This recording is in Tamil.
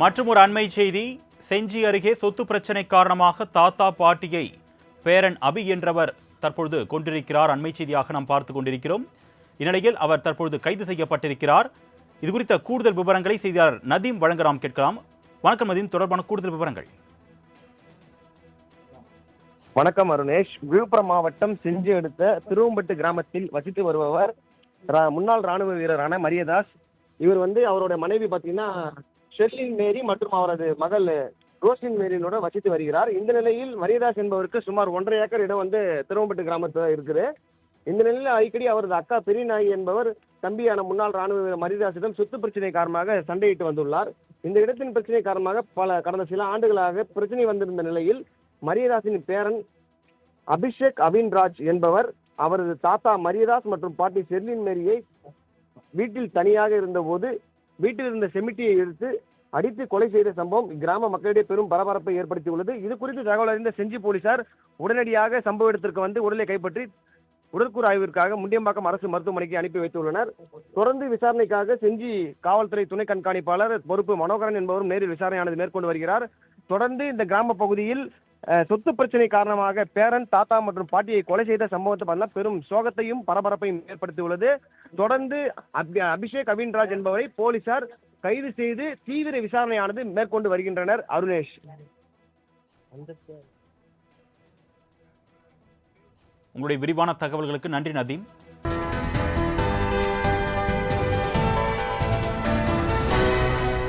மற்றும் ஒரு அண்மை செய்தி செஞ்சி அருகே சொத்து பிரச்சனை காரணமாக தாத்தா பாட்டியை பேரன் அபி என்றவர் தற்பொழுது கொண்டிருக்கிறார். அண்மை செய்தியாக நாம் பார்த்து கொண்டிருக்கிறோம். இந்நிலையில் அவர் தற்பொழுது கைது செய்யப்பட்டிருக்கிறார். இது குறித்த கூடுதல் விவரங்களை செய்தியாளர் நதீம் வழங்க நாம் கேட்கலாம். வணக்கம் நதீம். தொடர்பான கூடுதல் விவரங்கள். வணக்கம் அருணேஷ். விழுப்புரம் மாவட்டம் செஞ்சி அடுத்த திருவம்பட்டு கிராமத்தில் வசித்து வருபவர் ரா- முன்னாள் ராணுவ வீரரான மரியதாஸ். இவர் வந்து அவரோட மனைவி பார்த்தீங்கன்னா ஷெர்லின் மேரி மற்றும் அவரது மகள் ரோஸ்லின் மேரியோட வசித்து வருகிறார். இந்த நிலையில் மரியதாஸ் என்பவருக்கு சுமார் ஒன்றரை ஏக்கர் இடம் வந்து திருவம்பட்டு கிராமத்தில் இருக்குது. இந்த நிலையில் அடிக்கடி அவரது அக்கா பெரியநாயகி என்பவர் தம்பியான முன்னாள் ராணுவ வீரர் மரியதாஸிடம் சொத்து பிரச்சனை காரணமாக சண்டையிட்டு வந்துள்ளார். இந்த இடத்தின் பிரச்சனை காரணமாக பல கடந்த சில ஆண்டுகளாக பிரச்சனை வந்திருந்த நிலையில் மரியதாஸின் பேரன் அபிஷேக் அவின்ராஜ் என்பவர் அவரது தாத்தா மரியதாஸ் மற்றும் பாட்டி செர்லின் மேரியை வீட்டில் தனியாக இருந்தபோது வீட்டில் இருந்த செமிட்டியை எடுத்து அடித்து கொலை செய்த சம்பவம் கிராம மக்களிடையே பெரும் பரபரப்பை ஏற்படுத்தியுள்ளது. இது குறித்து தகவல் அறிந்த செஞ்சி போலீசார் உடனடியாக சம்பவ இடத்திற்கு வந்து உடலை கைப்பற்றி உடற்கூறு ஆய்விற்காக முண்டியம்பாக்கம் அரசு மருத்துவமனைக்கு அனுப்பி வைத்துள்ளனர். தொடர்ந்து விசாரணைக்காக செஞ்சி காவல்துறை துணை கண்காணிப்பாளர் பொறுப்பு மனோகரன் என்பவரும் நேரில் விசாரணையானது மேற்கொண்டு வருகிறார். தொடர்ந்து இந்த கிராம பகுதியில் சொத்து பிரச்சனை காரணமாக பேரன் தாத்தா மற்றும் பாட்டியை கொலை செய்த சம்பவத்தை பார்த்தா பெரும் சோகத்தையும் பரபரப்பையும் ஏற்படுத்தியுள்ளது. தொடர்ந்து அபி- அபிஷேக் அவின்ராஜ் என்பவரை போலீசார் கைது செய்து தீவிர விசாரணையானது மேற்கொண்டு வருகின்றனர். அருணேஷ். உங்களுடைய விரிவான தகவல்களுக்கு நன்றி நதீம்.